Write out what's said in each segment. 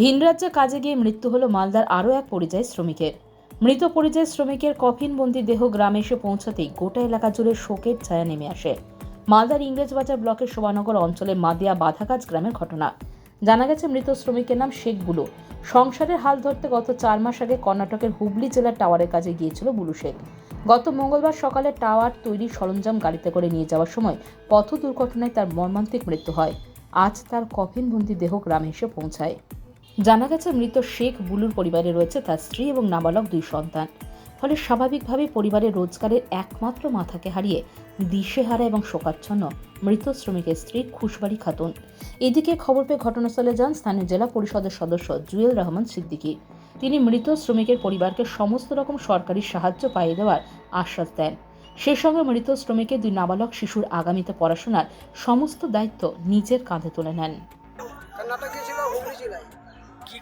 ভিন রাজ্যে কাজে গিয়ে মৃত্যু হলো মালদার আরও এক পরিযায়ী শ্রমিকের। মৃত পরিযায়ী শ্রমিকের কফিনবন্দি দেহ গ্রামে এসে পৌঁছাতেই গোটা এলাকা জুড়ে শোকের ছায়া নেমে আসে। মালদার ইংরেজবাজার ব্লকের শোভানগর অঞ্চলে মাদিয়া বাধাগাছ গ্রামের ঘটনা। জানা গেছে মৃত শ্রমিকের নাম শেখ বুলু। সংসারের হাল ধরতে গত চার মাস আগে কর্ণাটকের হুগলি জেলার টাওয়ারের কাজে গিয়েছিল বুলু শেখ। গত মঙ্গলবার সকালে টাওয়ার তৈরির সরঞ্জাম গাড়িতে করে নিয়ে যাওয়ার সময় পথ দুর্ঘটনায় তার মর্মান্তিক মৃত্যু হয়। আজ তার কফিনবন্দি দেহ গ্রামে এসে পৌঁছায়। জানা গেছে মৃত শেখ বুলুর পরিবারে রয়েছে তার স্ত্রী এবং নাবালক দুই সন্তান। ফলে স্বাভাবিকভাবে পরিবারের রোজগারের একমাত্র মাথাকে হারিয়ে দিশেহারা এবং শোকাচ্ছন্ন মৃত শ্রমিকের স্ত্রী খুশবাড়ি খাতুন। এদিকে খবর পেয়ে ঘটনাস্থলে যান স্থানীয় জেলা পরিষদের সদস্য জুয়েল রহমান সিদ্দিকী। তিনি মৃত শ্রমিকের পরিবারকে সমস্ত রকম সরকারি সাহায্য পাইয়ে দেওয়ার আশ্বাস দেন। সেই সঙ্গে মৃত শ্রমিকের দুই নাবালক শিশুর আগামীতে পড়াশোনার সমস্ত দায়িত্ব নিজের কাঁধে তুলে নেন। কর্ণাটক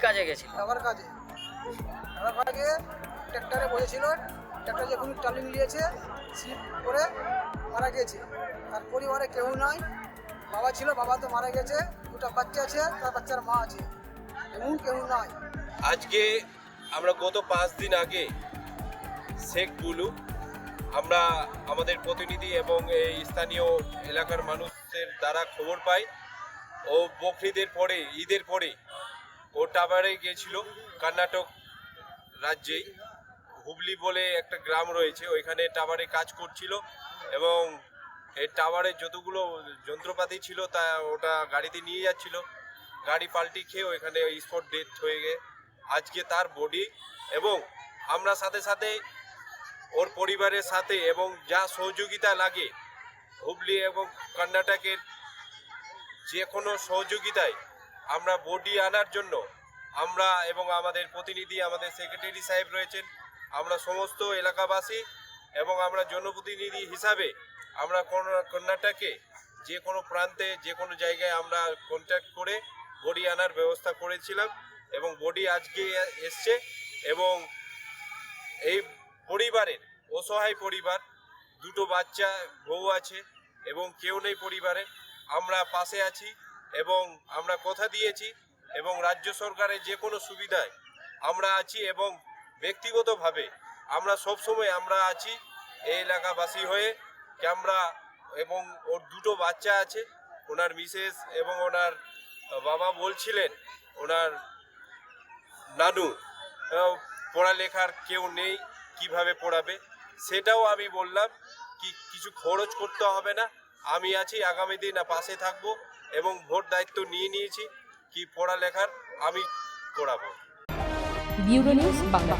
কাজে গেছিল। আবার কাজে। আবার কাজে ট্র্যাক্টরে বসেছিল। ট্র্যাক্টর যখন টার্নিং নিয়েছে স্লিপ করে মারা গেছে তার পরিবারে কেউ নাই। বাবা ছিল বাবা তো মারা গেছে। দুটো বাচ্চা আছে তার বাচ্চার মা আছে। এমন কেউ নাই। আজকে আমরা গত পাঁচ দিন আগে শেখ বুলু আমরা আমাদের প্রতিনিধি এবং এই স্থানীয় এলাকার মানুষদের দ্বারা খবর পাই। ও বকরিদের পরে ঈদের পরে ও টাবারে গিয়েছিল কর্ণাটক রাজ্যেই। হুবলি বলে একটা গ্রাম রয়েছে, ওইখানে টাওয়ারে কাজ করছিল এবং এই টাওয়ারের যতগুলো যন্ত্রপাতি ছিল তা ওটা গাড়িতে নিয়ে যাচ্ছিল। গাড়ি পাল্টি খেয়ে ওইখানে স্পট ডেথ হয়ে গে আজকে তার বডি এবং আমরা সাথে সাথে ওর পরিবারের সাথে এবং যা সহযোগিতা লাগে, হুবলি এবং কর্ণাটকের যে কোনো সহযোগিতায় আমরা বডি আনার জন্য আমরা এবং আমাদের প্রতিনিধি, আমাদের সেক্রেটারি সাহেব রয়েছেন। আমরা সমস্ত এলাকাবাসী এবং আমরা জনপ্রতিনিধি হিসাবে আমরা কর্ণাটকে যে কোনো প্রান্তে, যে কোনো জায়গায় আমরা কন্ট্যাক্ট করে বডি আনার ব্যবস্থা করেছিলাম এবং বডি আজকে এসছে এবং এই পরিবারের, অসহায় পরিবার, দুটো বাচ্চা, বউ আছে এবং কেউ নেই পরিবারে। আমরা পাশে আছি। এবং আমরা কথা দিয়েছি এবং রাজ্য সরকারের যে কোনো সুবিধায় আমরা আছি এবং ব্যক্তিগতভাবে আমরা সব সময় আমরা আছি এই এলাকাবাসী হয়ে কি আমরা এবং ওর দুটো বাচ্চা আছে, ওনার মিসেস এবং ওনার বাবা বলছিলেন, ওনার নানু পড়ালেখার কেউ নেই, কীভাবে পড়াবে? সেটাও আমি বললাম, কি কিছু খরচ করতে হবে না, আমি আছি, আগামী দিন পাশে থাকব। এবং ভোট দায়িত্ব নিয়ে নিয়েছি কি পড়ালেখার আমি করাবো। নিউজ বাংলা